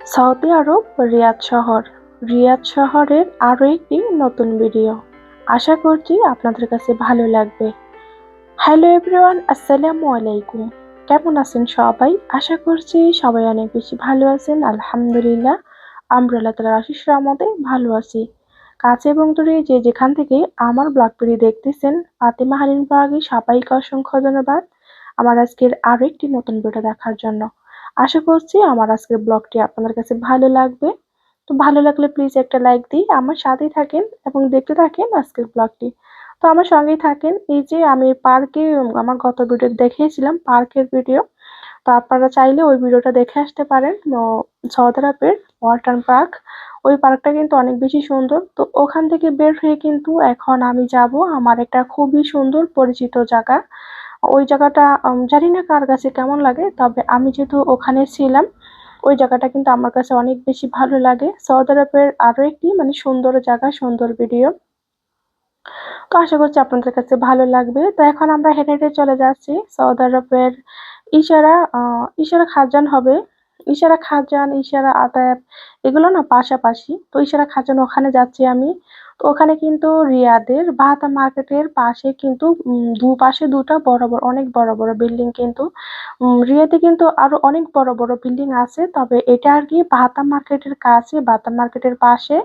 Saudi আরব, রিয়াদ শহর। রিয়াদ শহরের আরও একটি নতুন ভিডিও। আশা করছি আপনাদের কাছে ভালো লাগবে। হ্যালো এভরিওয়ান, আসসালামু আলাইকুম। কেমন আছেন সবাই? আশা করছি সবাই অনেক বেশি ভালো আছেন। আলহামদুলিল্লাহ, আমরা আল্লাহ তালার আশিস রহমতে ভালো আছি। কাছে এবং দূরে যে যেখান থেকে আমার ব্লগ ভিডিও দেখতেছেন, ফাতেমা হালিম পাহাগি সবাইকে অসংখ্য ধন্যবাদ আমার আজকের আরও একটি নতুন ভিডিও দেখার জন্য। আশা করছি আমার আজকের ব্লগটি আপনাদের কাছে ভালো লাগবে। তো ভালো লাগলে প্লিজ একটা লাইক দিই আমার সাথেই থাকেন এবং দেখতে থাকেন আজকের ব্লগটি। তো আমার সঙ্গেই থাকেন, এই যে আমি পার্কে, আমার গত ভিডিও দেখিয়েছিলাম পার্কের ভিডিও তো আপনারা চাইলে ওই ভিডিওটা দেখে আসতে পারেন সৌদি আরবের ওয়াটার পার্ক। ওই পার্কটা কিন্তু অনেক বেশি সুন্দর। তো ওখান থেকে বের হয়ে কিন্তু এখন আমি যাব, আমার একটা খুবই সুন্দর পরিচিত জায়গা। ওই জায়গাটা জানি না কার কাছে কেমন লাগে, তবে আমি যেহেতু ওখানে ছিলাম, ওই জায়গাটা কিন্তু আমার কাছে অনেক বেশি ভালো লাগে। সৌদি আরবের আরও একটি মানে সুন্দর জায়গা, সুন্দর ভিডিও তো আশা করছি আপনাদের কাছে ভালো লাগবে। তো এখন আমরা হেঁটে হেঁটে চলে যাচ্ছি। সৌদি আরবের ইশারা ইশারা খাজান হবে। ইশারা খাজান, ইশারা আতায়াব, এগুলো না পাশাপাশি। তো ইশারা খাজান ওখানে যাচ্ছি আমি। তো ওখানে কিন্তু রিয়াদের বাহাতা মার্কেটের পাশে কিন্তু দুপাশে দুটা বড় বড়, অনেক বড় বড় বিল্ডিং কিন্তু রিয়াদে কিন্তু আরও অনেক বড় বড় বিল্ডিং আছে। তবে এটা আর কি বাহাতা মার্কেটের কাছে, বাহাতা মার্কেটের পাশে,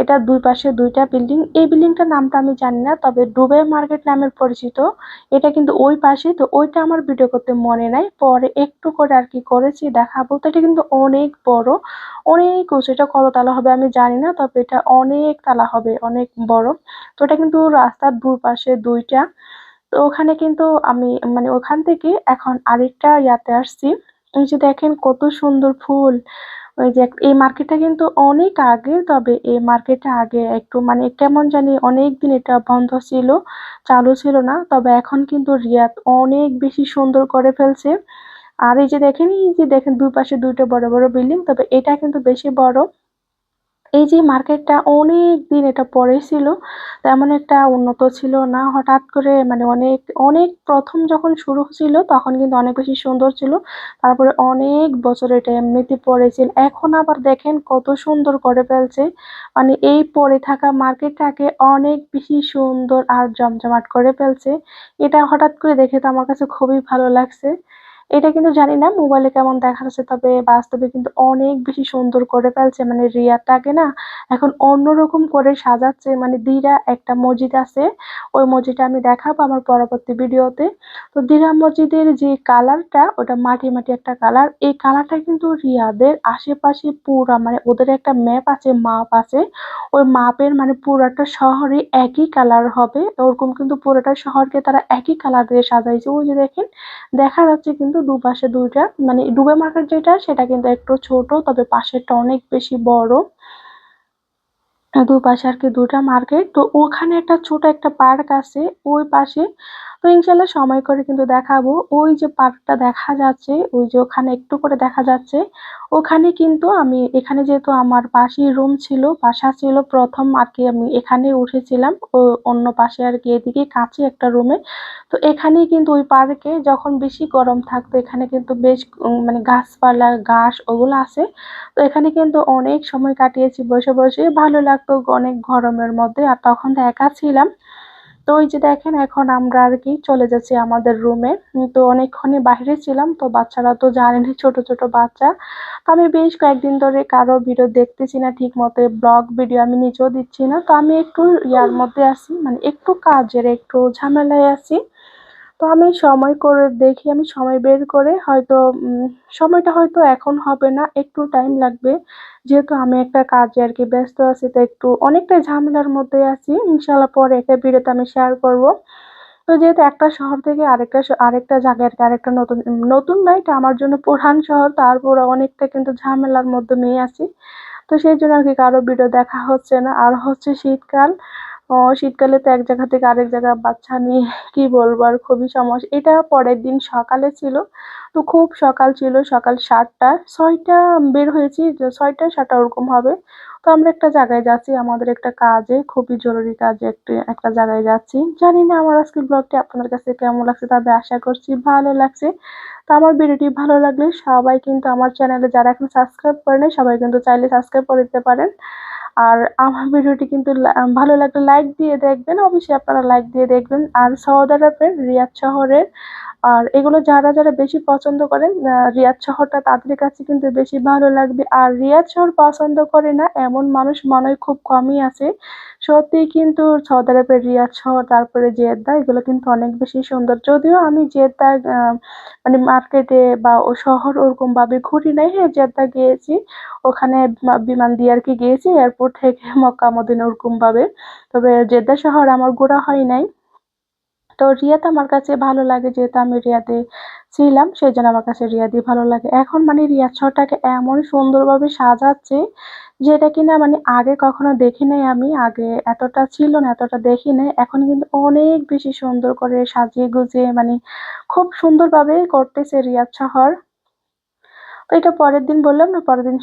এটা দুই পাশে দুইটা বিল্ডিং। এই বিল্ডিংটার নামটা আমি জানি না, তবে ডুবে মার্কেট নামের পরিচিত। এটা কিন্তু ওই পাশে, তো ওইটা আমার ভিডিও করতে মনে নাই। পরে একটু করে আর কি করেছি, দেখাবো। তো এটা কিন্তু অনেক বড়, অনেক উঁচু। এটা কত তালা হবে আমি জানি না, তবে এটা অনেক তালা হবে, অনেক বড়। তো এটা কিন্তু রাস্তার দুই পাশে দুইটা। তো ওখানে কিন্তু আমি মানে ওখান থেকে এখন আরেকটা ইয়াতে আসছি। যে দেখেন কত সুন্দর ফুল। ওই যে এই মার্কেটটা কিন্তু অনেক আগে, তবে এই মার্কেটটা আগে একটু মানে কেমন জানি অনেক দিন এটা বন্ধ ছিল, চালু ছিল না, তবে এখন কিন্তু রিয়াদ অনেক বেশি সুন্দর করে ফেলছে। আর এই যে দেখেন, এই যে দেখেন দুই পাশে দুইটা বড় বড় বিল্ডিং, তবে এটা কিন্তু বেশি বড়। এই যে মার্কেটটা অনেক দিন এটা পরে ছিল, তেমন একটা উন্নত ছিল না। হঠাৎ করে মানে অনেক অনেক প্রথম যখন শুরু ছিল তখন কিন্তু অনেক বেশি সুন্দর ছিল। তারপরে অনেক বছর এটা এমনিতে পড়েছিল এখন আবার দেখেন কত সুন্দর করে ফেলছে। মানে এই পড়ে থাকা মার্কেটটাকে অনেক বেশি সুন্দর আর জমজমাট করে ফেলছে। এটা হঠাৎ করে দেখে তো আমার কাছে খুবই ভালো লাগছে। এটা কিন্তু জানি না, মোবাইলে কেমন দেখা যাচ্ছে তবে বাস্তবে কিন্তু অনেক বেশি সুন্দর করে ফেলছে মানে রিয়াটাকে না, এখন অন্যরকম করে সাজাচ্ছে মানে দিরা একটা মসজিদ আছে, ওই মসজিদটা আমি দেখাবো আমার পরবর্তী ভিডিওতে। তো দিরা মসজিদের যে কালারটা, ওটা মাটি মাটি একটা কালার, এই কালারটা কিন্তু রিয়াদের আশেপাশে পুরা মানে ওদের একটা ম্যাপ আছে, মাপ আছে, ওই মাপের মানে পুরাটা শহরে একই কালার হবে, ওরকম কিন্তু পুরোটা শহরকে তারা একই কালার দিয়ে সাজাইছে, ওই যে দেখেন, দেখা যাচ্ছে কিন্তু দুপাশে দুইটা। মানে ডুবে মার্কেট যেটা, সেটা কিন্তু একটু ছোট, তবে পাশেরটা অনেক বেশি বড়। দুপাশে আর কি দুটা মার্কেট। তো ওখানে একটা ছোট একটা পার্ক আছে। ওই পাশে তো ইনশাল্লাহ সময় করে কিন্তু দেখাবো। ওই যে পার্কটা দেখা যাচ্ছে, ওই যে ওখানে একটু করে দেখা যাচ্ছে। ওখানে কিন্তু আমি, এখানে যেহেতু আমার পাশেই রুম ছিল, বাসা ছিল, প্রথম আর কি আমি এখানে উঠেছিলাম। ও, অন্য পাশে আর কি এদিকে কাছে একটা রুমে তো এখানেই কিন্তু ওই পার্কে যখন বেশি গরম থাকতো, এখানে কিন্তু বেশ মানে গাছপালা, ঘাস ওগুলো আছে। তো এখানে কিন্তু অনেক সময় কাটিয়েছি বসে বসে। ভালো লাগতো অনেক গরমের মধ্যে। আর তখন তো একা ছিলাম। তো ওই যে দেখেন, এখন আমরা আর কি চলে যাচ্ছি আমাদের রুমে তো অনেকক্ষণই বাইরে ছিলাম, তো বাচ্চারা তো জানেনি ছোট ছোট বাচ্চা। তো আমি বেশ কয়েকদিন ধরে কারও ভিডিও দেখতেছি না ঠিক মতো ব্লগ ভিডিও আমি নিজেও দিচ্ছি না। তো আমি একটু ইয়ার মধ্যে আছি মানে একটু কাজের, একটু ঝামেলায় আছি। তো আমি সময় করে দেখি, আমি সময় বের করে হয়তো সময়টা হয়তো এখন হবে না, একটু টাইম লাগবে। যেহেতু আমি একটা কাজে আর কি ব্যস্ত আছি, তো একটু অনেকটা ঝামেলার মধ্যে আছি। ইনশাল্লাহ পরে একটা ভিডিওতে আমি শেয়ার করব। তো যেহেতু একটা শহর থেকে আরেকটা আরেকটা জায়গায় আর কি আরেকটা নতুন নতুন না, এটা আমার জন্য প্রধান শহর তারপর অনেকটা কিন্তু ঝামেলার মধ্যে নিয়ে আছি। তো সেই জন্য আর কি কারও ভিডিও দেখা হচ্ছে না। আর হচ্ছে শীতকাল। শীতকালে তো এক জায়গা থেকে আরেক জায়গা বাচ্চা নিয়ে কি বলব, আর খুবই সমস্যা। এটা পরের দিন সকালে ছিল, তো খুব সকাল ছিল, সকাল সাতটা, ছয়টা বের হয়েছি, ছয়টা সাতটা ওরকম হবে। তো আমরা একটা জায়গায় যাচ্ছি, আমাদের একটা কাজে, খুবই জরুরি কাজে একটি, একটা জায়গায় যাচ্ছি। জানি না আমার আজকের ব্লগটি আপনাদের কাছে কেমন লাগছে, তবে আশা করছি ভালো লাগছে। তো আমার ভিডিওটি ভালো লাগলে সবাই কিন্তু আমার চ্যানেলে যারা এখন সাবস্ক্রাইব করে নেয় সবাই কিন্তু চাইলে সাবস্ক্রাইব করে দিতে পারেন। আর আমার ভিডিওটি কিন্তু ভালো লাগলে লাইক দিয়ে দেখবেন, অবশ্যই আপনারা লাইক দিয়ে দেখবেন। আর সৌদ আরবের রিয়াদ শহরের, আর এগুলো যারা যারা বেশি পছন্দ করেন রিয়াদ শহরটা তাদের কাছে কিন্তু বেশি ভালো লাগবে। আর রিয়াদ শহর পছন্দ করে না, এমন মানুষ মনে খুব কমই আছে। সত্যি কিন্তু সৌদি আরবের রিয়াদ তারপরে জেদ্দা, এগুলো কিন্তু অনেক বেশি সুন্দর। যদিও আমি জেদ্দা মানে মার্কেটে বা ও শহর ওরকম ভাবে ঘুরি নাই। হ্যাঁ জেদ্দা গিয়েছি, ওখানে বিমান দিয়ে আর কি গিয়েছি। এয়ারপোর্ট থেকে মক্কা, মদিনা ওরকম ভাবে তবে জেদ্দা শহর আমার ঘোরা হয় নাই। তো রিয়াদ আমার কাছে ভালো লাগে যেহেতু আমি রিয়াদে ছিলাম সেই জন্য আমার কাছে রিয়াদি ভালো লাগে। এখন মানে রিয়াদ শহরটাকে এমন সুন্দরভাবে সাজাচ্ছে যেটা কিনা মানে আগে কখনো দেখি নাই আমি, আগে এতটা ছিল না, এতটা দেখি নাই এখন কিন্তু অনেক বেশি সুন্দর করে সাজিয়ে গুজিয়ে মানে খুব সুন্দরভাবে করতেছে রিয়াদ শহর। তো এটা পরের দিন বললাম না, পরের দিন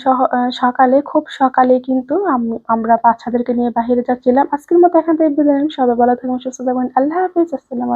সকালে, খুব সকালে কিন্তু আমরা বাচ্চাদেরকে নিয়ে বাহিরে যাচ্ছিলাম। আজকের মতো এখান থেকে বিদায় সবাই ভালো থাকবেন সুস্থ থাকবেন আল্লাহ হাফিজ। আসসালামু